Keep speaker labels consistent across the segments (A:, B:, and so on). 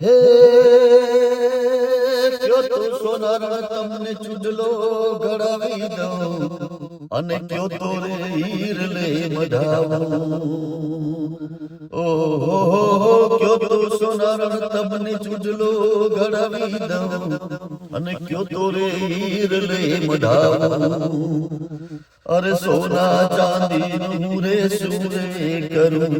A: હે કયો તો સોનારા તમને ચૂડલો ઘડાવી દઉં અને કયો તો રે હીર લે મઢાવું ઓહો કયો તો સોનારા તમને ચૂડલો ઘડાવી દઉં અને કયો તો રે હીર લે મઢાવું અરે સોના ચાંદી રે સુરે કરું.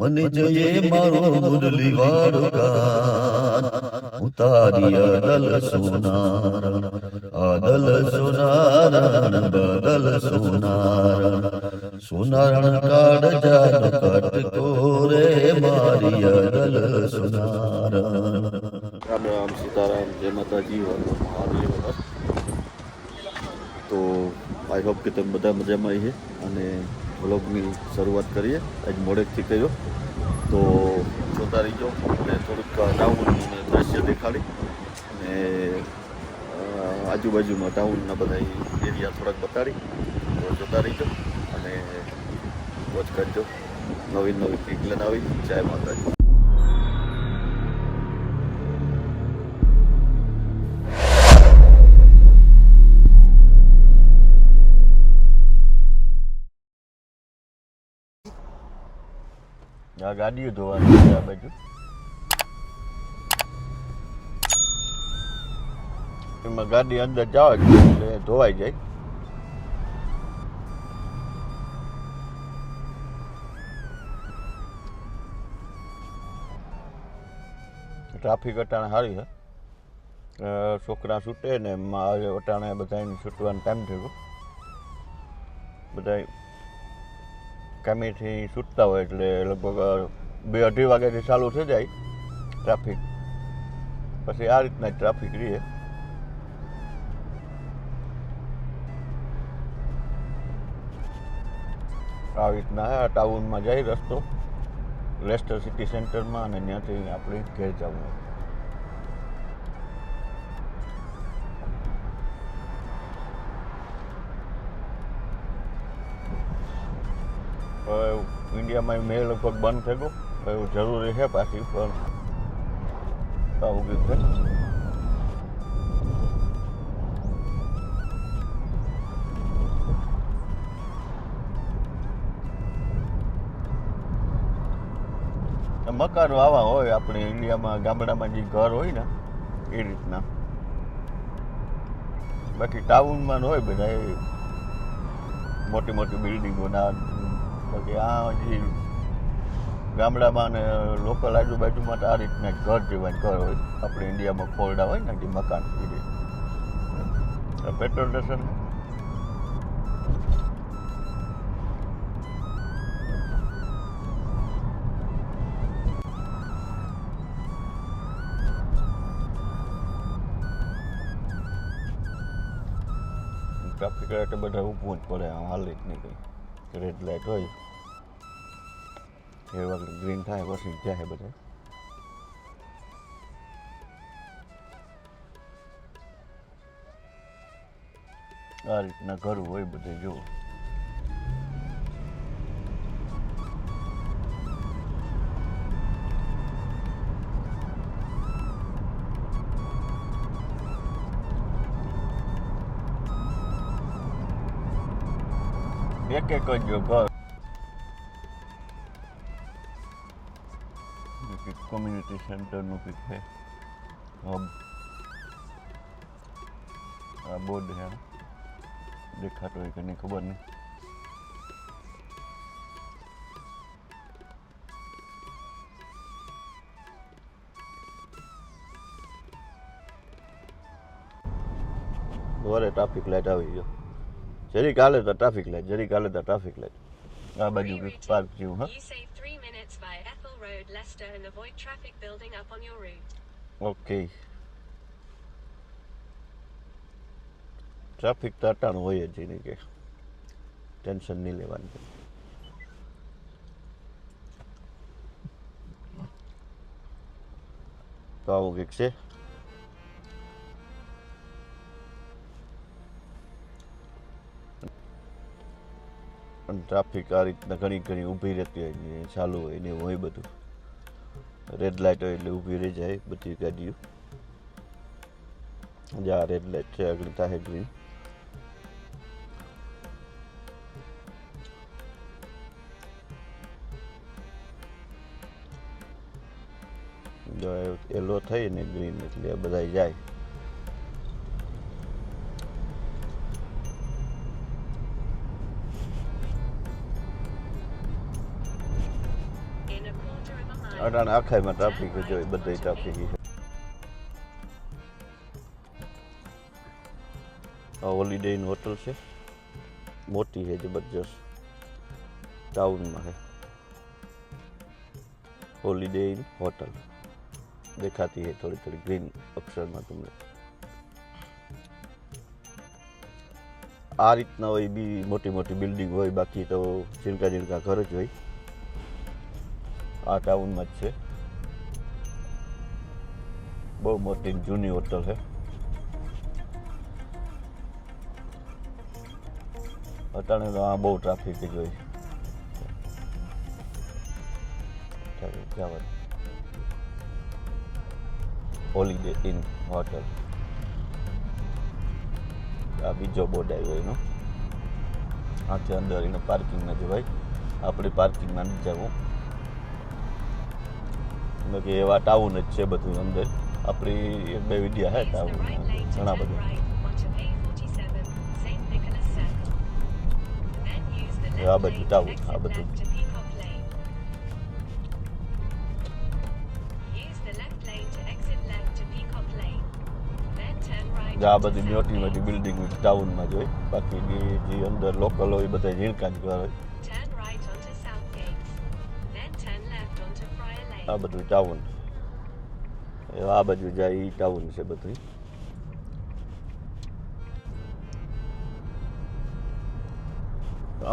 A: મને જોઈએ મારો મુરલી વાળો કાન ઉતારી અદલ સોનાર અદલ સોનાર બદલ સોનાર સોનાર કાઢ જાન કટકો રે મારી અદલ સોનાર
B: રામ રામ સીતારામ, જય માતાજી. તો આઈ હોપ કે તમે બધા મજામાં છે અને વ્લોગની શરૂઆત કરીએ. આજ મોડેકથી કર્યો. તો જોતા રહીજો અને થોડુંક ટાઉનનું દ્રશ્ય દેખાડી. અને આજુબાજુમાં ટાઉનના બધા એરિયા થોડાક બતાડી. તો જોતા રહીજો અને વોચ કરજો. નવી નવી પીક લઈને આવી. જય માતાજી. આ ગાડીઓ ધોવાની છે આ બાજુ. એમાં ગાડી અંદર જાવ એટલે ધોવાઈ જાય. ટ્રાફિક અટાણે સારી છે. છોકરા છૂટે ને અટાણે બધાને છૂટવાનો ટાઈમ થયો. બધા કામેથી છૂટતા હોય એટલે લગભગ બે અઢી વાગ્યાથી ચાલુ થઈ જાય ટ્રાફિક પછી આ રીતના ટ્રાફિક રહે. આ રીતના ટાઉનમાં જાય રસ્તો. લેસ્ટર સિટી સેન્ટરમાં અને ત્યાંથી આપણે ઘેર જવું ઇન્ડિયામાં મેં લગભગ બંધ થઈ ગયો. એવું જરૂરી છે પાછી, પણ આવું ગયું છે. મકાનો આવા હોય, આપણે ઇન્ડિયામાં ગામડામાં જે ઘર હોય ને, એ રીતના. બાકી ટાઉનમાં હોય બધા એ મોટી મોટી બિલ્ડિંગો ના બાકી આ હજી ગામડામાં ને લોકલ આજુબાજુમાં તો આ રીતના ઘર જેવા ઘર હોય. આપણે ઇન્ડિયામાં ખોરડા હોય ને જે મકાન એ. રીતે પેટ્રોલ સ્ટેશન. ટ્રાફિક લાઈટ બધા ઊભું જ પડે હાલી જ નહીં કંઈ. રેડ લાઇટ હોય, એ વખત ગ્રીન થાય, પછી જાય બધા. આ રીતના ઘર હોય બધે, જુઓ. એક એક જ ઘર. કોમ્યુનિટી સેન્ટરનું કંઈક છે. હબ. આ બોર્ડ છે. દેખાતો હોય કે નહીં ખબર નહીં. દોરે ટ્રાફિક લાઇટ આવી ગયો. જરીક હાલે તો ટ્રાફિક લાઈટ જરીક હાલે તો ટ્રાફિક લાઈટ આ બાજુ પાર્ક જેવું હા. ઓકે ટ્રાફિક તો અટાણું હોય જ એની કે ટેન્શન નહીં લેવાનું તો આવું કંઈક છે ટ્રાફિક આ રીતના ઘણી ઘણી ઊભી રહેતી હોય ને ચાલુ હોય ને હોય બધું. રેડ લાઇટ હોય એટલે ઊભી રહી જાય બધી ગાડીઓ. જ્યાં રેડ લાઇટ છે આગળ થાય ગ્રીન જો એલો થઈ ને ગ્રીન એટલે બધા જાય. અટાણે આખાઈમાં ટ્રાફિક જ હોય બધે ટ્રાફિક છે. આ હોલિડે ઇન હોટલ છે. મોટી છે, જબરજસ્ત. ટાઉનમાં છે. હોલિડે ઇન હોટલ દેખાતી છે થોડી થોડી ગ્રીન અક્ષરમાં તમને. આ રીતના હોય, બી મોટી મોટી બિલ્ડિંગ હોય, બાકી તો ઝીણકા ઝીણકા ઘર જ હોય. આ ટાઉનમાં જ છે. બહુ મોટી જૂની હોટલ છે. અટાણે તો આ બહુ ટ્રાફિક જ હોય હોલિડે ઇન હોટલ આ બીજો બોર્ડ આવ્યો એનો. આથી અંદર એનો પાર્કિંગમાં જવાય. આપણે પાર્કિંગમાં નથી જવું. એટલે કે એવા ટાઉન જ છે બધું અંદર આપણી બે વિડિયા હે ટાઉન ઘણા બધા
C: right onto A47, St. Nicholas Circle. Then use the
B: આ બધું ટાઉન, આ બધું. આ બધી મોટી. મોટી બિલ્ડિંગ ટાઉનમાં જ હોય બાકી જે- અંદર લોકલ હોય બધા ઝીણકા જ હોય આ બધું ટાઉન આ બાજુ જાય એ ટાઉન છે બધું.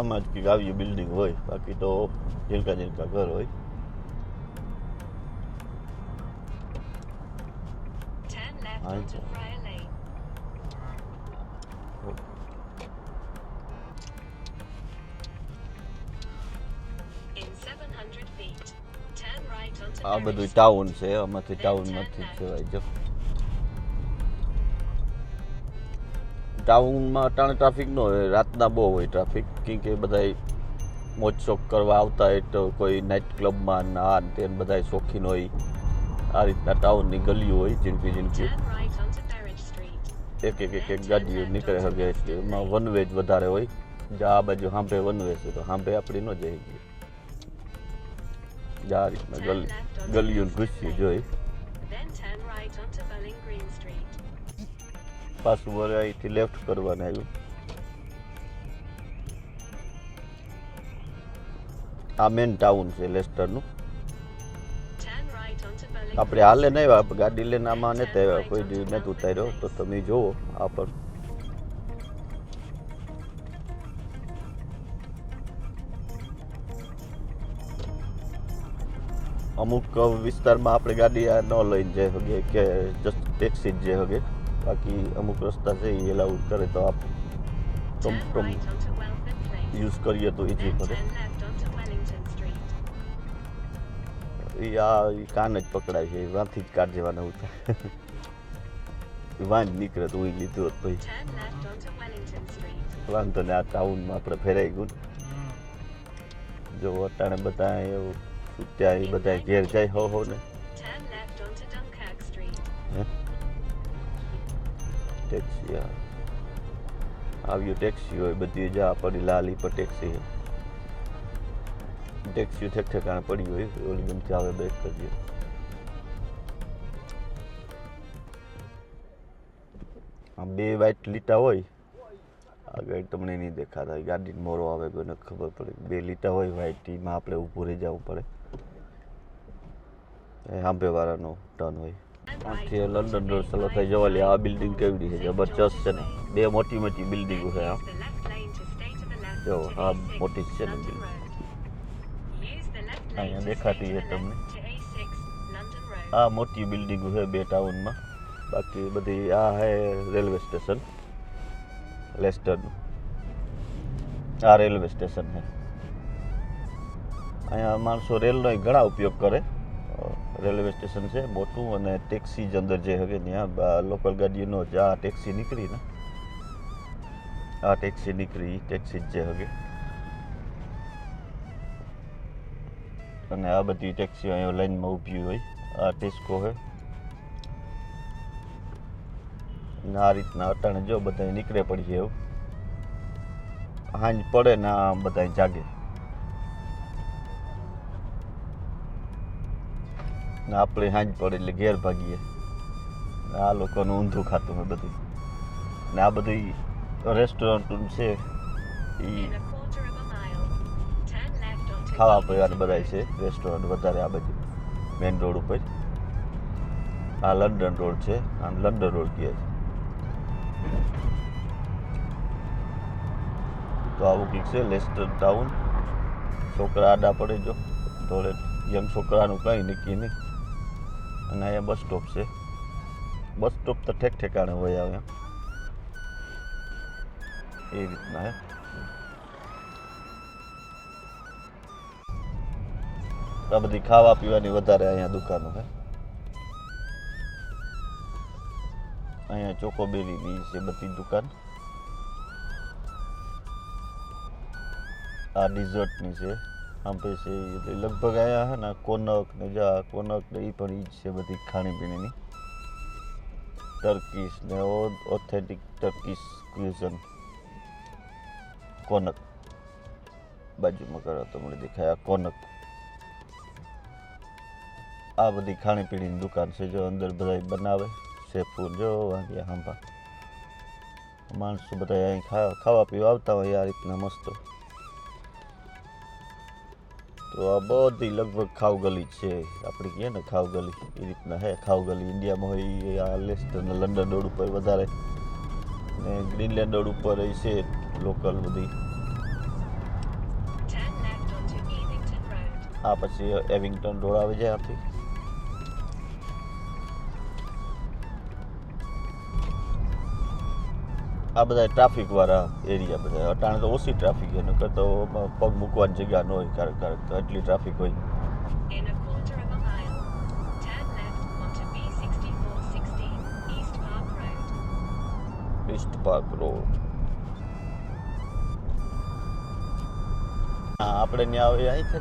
B: આમાં જ કંઈક આવી બિલ્ડિંગ હોય બાકી તો ઝીલકા ઝીલકા ઘર હોય.
C: Turn
B: આ બધું ટાઉન છે આમાંથી ટાઉનમાંથી જ કહેવાય જો ટાઉનમાં અટાણે ટ્રાફિક ન હોય રાતના બહુ હોય ટ્રાફિક કેમ કે બધા મોજ શોખ કરવા આવતા હોય તો કોઈ નાઇટ ક્લબમાં ને આ તે બધા શોખીન હોય. આ રીતના ટાઉનની ગલીઓ હોય ઝીણકી ઝીણકી. એક એક એક એક ગાડીઓ નીકળે હગે એમાં વન વે જ વધારે હોય. જ્યાં આ બાજુ હાંભે વન વે છે તો હાંભે આપણી ન જઈ ગઈ જા રીતના ગલી. ગલીઓ ઘૂસી જોઈ. પાછું વરે અહીંથી લેફ્ટ કરવાને આવ્યું. આ મેન ટાઉન છે લેસ્ટરનું. આપણે હાલે નહીં ગાડી લઈને આમાં નથી આવ્યા. કોઈ નથી ઉતાર્યો. તો તમે જુઓ આ પણ અમુક વિસ્તારમાં આપણે ગાડી આ ન લઈને જઈ શકીએ કે જસ્ટ ટેક્સી જ જઈ શકીએ બાકી અમુક રસ્તા છે એ એલાઉ કરે તો આપ ટમ
C: Turn
B: ટમ
C: right onto Welford Place.
B: Use કરીએ તો ઈઝી પડે. એ આ ઈ કાન જ પકડાય છે વાંથી જ કાઢ જવાના ઉતા વાંજ નીકળે તો ઉઈ લીધું હોત
C: Street.
B: વાંધો ને આ ટાઉનમાં આપણે ફેરાઈ ગયું જો અટાણે બધા એવું ત્યાં એ બધા ઘેર જાય હો હો ને. ટેક્સી આ આવ્યું ટેક્સી હોય બધી જા પડી લાલી પર ટેક્સી ટેક્સી ઠેક ઠેકાણે પડી હોય ઓલી ગમતી આવે બેક કરીએ આ બે વાઇટ લીટા હોય આગળ તમને નહીં દેખાતા હોય ગાડી મોરો આવે કોઈને ખબર પડે. બે લીટા હોય વ્હાઈટ એમાં આપણે ઊભું રહી જવું પડે. એ સાંભેવાળાનો ટર્ન હોય
C: Turn
B: આથી
C: right onto
B: London road
C: Main
B: ચાલો થઈ
C: Line.
B: જવાલી આ બિલ્ડિંગ કેવડી છે જબરજસ્ત છે ને બે મોટી મોટી બિલ્ડિંગો છે આ
C: Use the left lane to stay to the left
B: જો,
C: to
B: આ
C: A6
B: મોટી જ છે ને
C: London
B: building.
C: Road. Use the left lane
B: અહીંયા
C: to
B: દેખાતી
C: stay
B: છે
C: to the
B: તમને.
C: left to A6 London Road.
B: આ મોટી બિલ્ડિંગો છે બે ટાઉનમાં બાકી બધી આ હે રેલવે સ્ટેશન લેસ્ટરનું આ રેલવે સ્ટેશન છે અહીંયા માણસો રેલનો ઘણા ઉપયોગ કરે અ, રેલવે સ્ટેશન છે મોટું અને ટેક્સી જ અંદર જે હગે ત્યાં લોકલ ગાડીનો જ આ ટેક્સી નીકળી ને. આ ટેક્સી નીકળી ટેક્સી જ જે હગે અને આ બધી ટેક્સીઓ અહીંયા લાઈનમાં ઊભી હોય. આ ટેસ્કો છે. આ રીતના અટાણે જો બધા નીકળે પડીએ એવું. હાંજ પડે ને આ બધા જાગે. આપણે હાંજ પડે એટલે ઘેર ભાગીએ. આ લોકોનું ઊંધું ખાતું હોય બધું. ને આ બધું રેસ્ટોરન્ટ છે. એ ખાવા પીવાનું બધાય છે. રેસ્ટોરન્ટ વધારે આ બધી. મેઇન રોડ ઉપર. આ લંડન રોડ છે. આ લંડન રોડ કહે છે. તો આવું કંઈક છે લેસ્ટર ટાઉન છોકરા આડા પડે જો. ધોળે યંગ છોકરાનું કંઈ નક્કી નહીં. અને અહીંયા બસ સ્ટોપ છે. બસ સ્ટોપ તો ઠેક ઠેકાણે હોય આવે. એ રીતના હે. આ બધી ખાવા પીવાની વધારે અહીંયા દુકાનો છે અહીંયા ચોકોબેરીની છે બધી દુકાન. આ ડિઝર્ટની છે. આમ છે એટલે લગભગ આયા છે ને કોનક ને જા કોનક ને એ પણ ઈ જ છે બધી ખાણીપીણીની. ટર્કીશ ને ઓથેન્ટિક ટર્કીશ ક્યુઝન કોનક. બાજુમાં કરો તો મને દેખાય આ કોનક. આ બધી ખાણીપીણીની દુકાન છે જો અંદર બધા બનાવે. શેફૂન જો વાગ્યા હાંભા. માણસો બધા અહીં ખાવા પીવા આવતા હોય આ રીતના મસ્ત. તો આ બધી લગભગ ખાવગલી છે. આપણે કહીએ ને ખાવગલી એ રીતના હે ખાવગલી. ઇન્ડિયામાં હોય આ લેસ્ટ અને લંડન રોડ ઉપર વધારે. ને ગ્રીનલેન્ડ રોડ ઉપર એ છે લોકલ બધી. આ પછી એવિંગ્ટન રોડ આવે છે આથી આ બધા ટ્રાફિક વાળા એરિયા બધા. અટાણે તો ઓછી ટ્રાફિક એનું કરતો પગ મૂકવાની જગ્યા ન હોય ક્યારેક ક્યારેક તો એટલી ટ્રાફિક હોય.
C: In a quarter of a mile, turn left onto B6416 East Park Road.
B: East Park Road હા આપણે ત્યાં આવે અહીં છે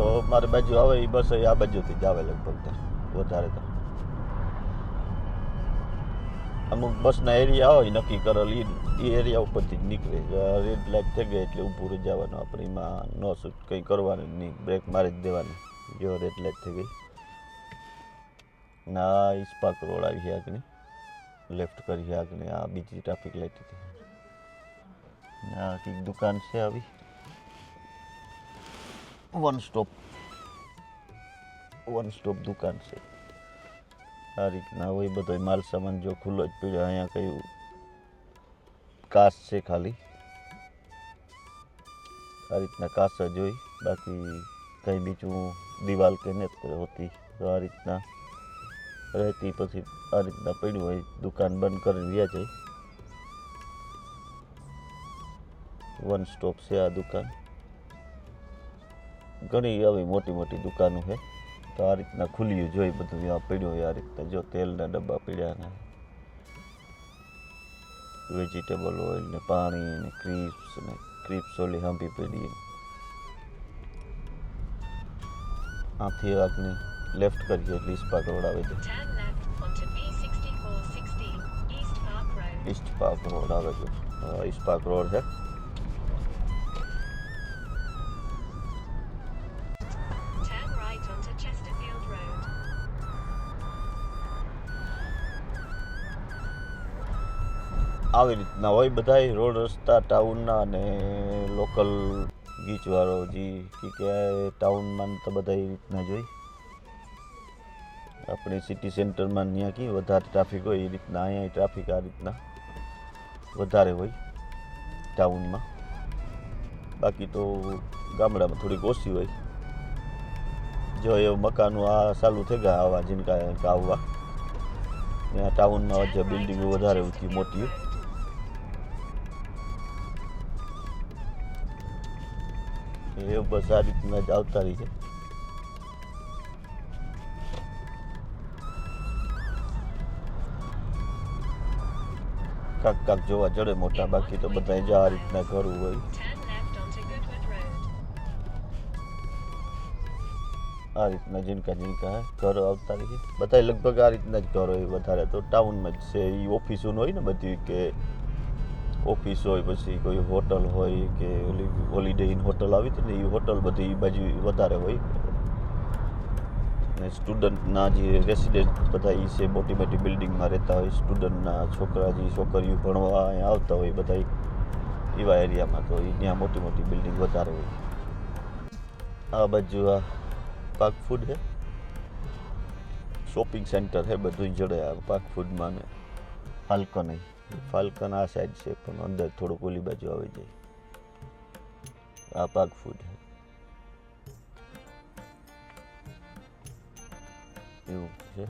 B: તો મારી બાજુ આવે એ બસ આ બાજુથી જ આવે લગભગ વધારે તો. અમુક બસના એરિયા હોય, નક્કી કરેલ એ એરિયા ઉપરથી જ નીકળે. રેડ લાઇટ થઈ ગઈ એટલે ઊભું રહી જવાનું. આપણે એમાં ન શૂટ કંઈ કરવાનું નહીં. બ્રેક મારી જ દેવાની. જો રેડ લાઇટ થઈ ગઈ. ના ઇસ્પાક રોડ આવી ગયા કે લેફ્ટ કરી આગળ. આ બીજી ટ્રાફિક લાઈટ હતી. આ કંઈક દુકાન છે આવી. વન સ્ટોપ વન સ્ટોપ દુકાન છે. આ રીતના હોય બધો માલ સામાન જો ખુલ્લો જ પીડ્યો, અહીંયા કયું કાચ છે ખાલી. આ રીતના કાચ જ હોય, બાકી કંઈ બીજું દિવાલ કે નથી હોતી, તો આ રીતના રહેતી પછી આ રીતના પડ્યું હોય, દુકાન બંધ કરીને વ્યા જાય વન સ્ટોપ છે આ દુકાન. ઘણી આવી મોટી મોટી દુકાનો છે. તો આ રીતના ખુલ્યું જોઈ બધું ત્યાં પડ્યું હોય આ રીતના જો તેલના ડબ્બા પડ્યા ને. વેજીટેબલ ઓઇલ ને પાણી ને ક્રીપ્સ ને ક્રીપ્સ ઓલી હાંભી પડી. આથી આગની લેફ્ટ કરીએ એટલે ઇસ્પાક રોડ આવે છે
C: Turn left onto B6416 East Park Road.
B: East Park Road આવે છે. હા, ઈસ્ટ પાર્ક રોડ છે. આવી રીતના હોય બધાય રોડ રસ્તા, ટાઉનના અને લોકલ ગીચવાળો જે કે ટાઉનમાં તો બધા એ રીતના જોઈ આપણે સિટી સેન્ટરમાં ત્યાં કી વધારે ટ્રાફિક હોય એ રીતના, અહીંયા ટ્રાફિક આ રીતના વધારે હોય ટાઉનમાં. બાકી તો ગામડામાં થોડીક ઓછી હોય. જો એ મકાનો આ ચાલુ થઈ ગયા આવા જીનકા આવવા. ત્યાં ટાઉનમાં જે બિલ્ડિંગો વધારે ઊંચી મોટી પાણીની બસ આ રીતના જ આવતા રહી છે. કાક કાક જોવા ચડે મોટા, બાકી તો બધા જ આ રીતના ઘરું હોય. આ રીતના જીનકા જીનકા ઘરો આવતા રહે બધા લગભગ આ રીતના જ ઘર હોય વધારે તો ટાઉનમાં જ છે. એ ઓફિસોનું હોય ને બધી કે ઓફિસ હોય, પછી કોઈ હોટલ હોય કે ઓલી હોલિડે ઇન હોટલ આવી હતી ને એ હોટલ બધી બાજુ વધારે હોય. ને સ્ટુડન્ટના જે રેસિડેન્ટ બધા એ છે, મોટી મોટી બિલ્ડિંગમાં રહેતા હોય. સ્ટુડન્ટના છોકરા જે છોકરીઓ ભણવા અહીંયા આવતા હોય બધા એવા એરિયામાં તો એ ત્યાં મોટી મોટી બિલ્ડિંગ વધારે હોય. આ બાજુ આ પાક ફૂડ છે. શોપિંગ સેન્ટર છે બધું જડે આ પાક ફૂડમાં ને. હાલકો એ ફાલ્કન આ સાઈડ છે, પણ અંદર થોડુંક ઓલી બાજુ આવી જાય. આ પાક ફૂડ એવું છે.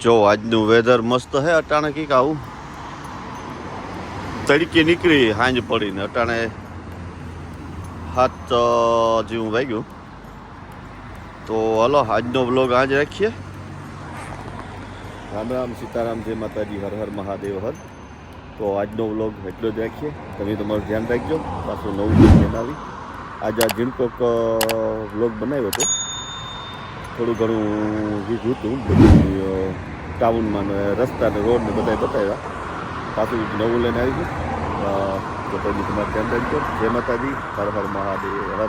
B: જો, આજનું વેધર મસ્ત હે અટાણે કંઈક આવું. તડકી નીકળી, હાંજ પડીને. અટાણે હાથ જેવું વાગ્યું. તો હલો, આજનો બ્લોગ આજ રાખીએ. રામ રામ સીતારામ, જય માતાજી, હર હર મહાદેવ, હર. તો આજનો વ્લોગ એટલો જ રાખીએ. તમે તમારું ધ્યાન રાખજો. પાછું નવું વ્લોગ બનાવી. આજે આ ઝીણકોક વ્લોગ બનાવ્યો હતો. થોડું ઘણું વીજું હતું. બધું ટાઉનમાં ને રસ્તા ને રોડ ને બધા બતાવ્યા. પાછું નવું લઈને આવી ગયું. તો પછી તમારું ધ્યાન રાખજો. જય માતાજી, હર હર મહાદેવ, હર.